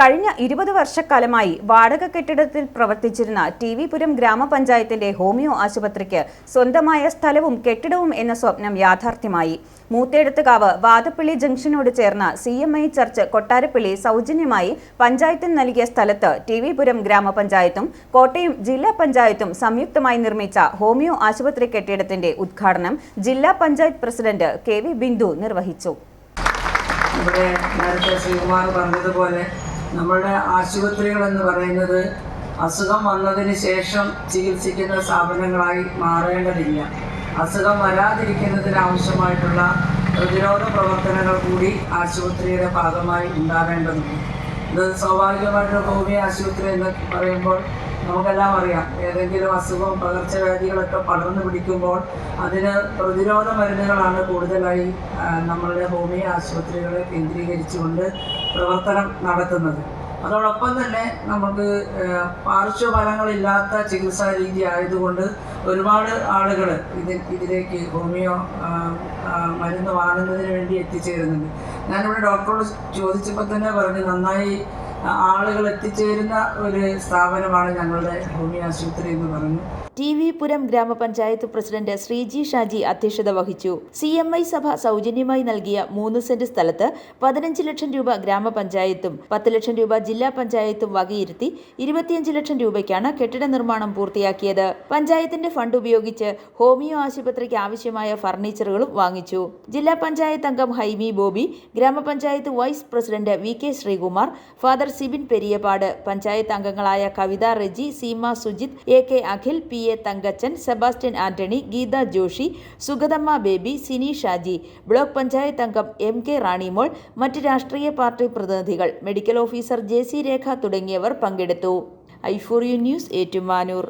കഴിഞ്ഞ ഇരുപത് വർഷക്കാലമായി വാടക കെട്ടിടത്തിൽ പ്രവർത്തിച്ചിരുന്ന ടി വി പുരം ഗ്രാമപഞ്ചായത്തിന്റെ ഹോമിയോ ആശുപത്രിക്ക് സ്വന്തമായ സ്ഥലവും കെട്ടിടവും എന്ന സ്വപ്നം യാഥാർത്ഥ്യമായി. മൂത്തേടത്തുകാവ് വാദപ്പള്ളി ജംഗ്ഷനോട് ചേർന്ന C M I church Kottarappilly സൗജന്യമായി പഞ്ചായത്തിന് നൽകിയ സ്ഥലത്ത് ടി വി പുരം ഗ്രാമപഞ്ചായത്തും കോട്ടയം ജില്ലാ പഞ്ചായത്തും സംയുക്തമായി നിർമ്മിച്ച ഹോമിയോ ആശുപത്രി കെട്ടിടത്തിന്റെ ഉദ്ഘാടനം ജില്ലാ panchayat president K V Bindu നിർവഹിച്ചു. ഇവിടെ നേരത്തെ ശ്രീകുമാർ പറഞ്ഞതുപോലെ നമ്മളുടെ ആശുപത്രികൾ എന്ന് പറയുന്നത് അസുഖം വന്നതിന് ശേഷം ചികിത്സിക്കുന്ന സ്ഥാപനങ്ങളായി മാറേണ്ടതില്ല. അസുഖം വരാതിരിക്കുന്നതിന് ആവശ്യമായിട്ടുള്ള പ്രതിരോധ പ്രവർത്തനങ്ങൾ കൂടി ആശുപത്രിയുടെ ഭാഗമായി ഉണ്ടാകേണ്ടതുണ്ട്. ഇത് സ്വാഭാവികമായിട്ടുള്ള ഹോമിയോ ആശുപത്രി എന്ന് പറയുമ്പോൾ നമുക്കെല്ലാം അറിയാം. ഏതെങ്കിലും അസുഖവും പകർച്ചവ്യാധികളൊക്കെ പടർന്നു പിടിക്കുമ്പോൾ അതിന് പ്രതിരോധ മരുന്നുകളാണ് കൂടുതലായി നമ്മളുടെ ഹോമിയോ ആശുപത്രികളെ കേന്ദ്രീകരിച്ചുകൊണ്ട് പ്രവർത്തനം നടത്തുന്നത്. അതോടൊപ്പം തന്നെ നമുക്ക് പാർശ്വഫലങ്ങളില്ലാത്ത ചികിത്സാ രീതി ആയതുകൊണ്ട് ഒരുപാട് ആളുകൾ ഇത് ഇതിലേക്ക് ഹോമിയോ മരുന്ന് വാങ്ങുന്നതിന് വേണ്ടി എത്തിച്ചേരുന്നുണ്ട്. ഞാനിവിടെ ഡോക്ടറോട് ചോദിച്ചപ്പോൾ തന്നെ പറഞ്ഞു നന്നായി ആളുകൾ എത്തിച്ചേരുന്ന ഒരു സ്ഥാപനമാണ് ഞങ്ങളുടെ ഭൂമി ആശുപത്രി എന്ന് പറഞ്ഞു. ടി വി പുരം ഗ്രാമപഞ്ചായത്ത് പ്രസിഡന്റ് ശ്രീജി ഷാജി അധ്യക്ഷത വഹിച്ചു. സി എം ഐ സഭ സൗജന്യമായി നൽകിയ മൂന്ന് സെന്റ് സ്ഥലത്ത് പതിനഞ്ച് ലക്ഷം രൂപ ഗ്രാമപഞ്ചായത്തും പത്ത് ലക്ഷം രൂപ ജില്ലാ പഞ്ചായത്തും വകയിരുത്തി ഇരുപത്തിയഞ്ച് ലക്ഷം രൂപയ്ക്കാണ് കെട്ടിട നിർമ്മാണം പൂർത്തിയാക്കിയത്. പഞ്ചായത്തിന്റെ ഫണ്ട് ഉപയോഗിച്ച് ഹോമിയോ ആശുപത്രിക്ക് ആവശ്യമായ ഫർണിച്ചറുകളും വാങ്ങിച്ചു. ജില്ലാ പഞ്ചായത്ത് അംഗം Haimy Bobby grama panchayat vice president V K Sreekumar father Sibin Periyapad. Panchayat അംഗങ്ങളായ Kavitha Reji Seema Sujith A K Akhil P A Thankachan Sebastian Antony Geetha Joshi Sugathamma Baby Sini Shaji. Block panchayat അംഗം M K Ranimol മറ്റ് രാഷ്ട്രീയ party പ്രതിനിധികൾ medical officer J C Rekha തുടങ്ങിയവർ പങ്കെടുത്തു. I for you news Ettumanoor.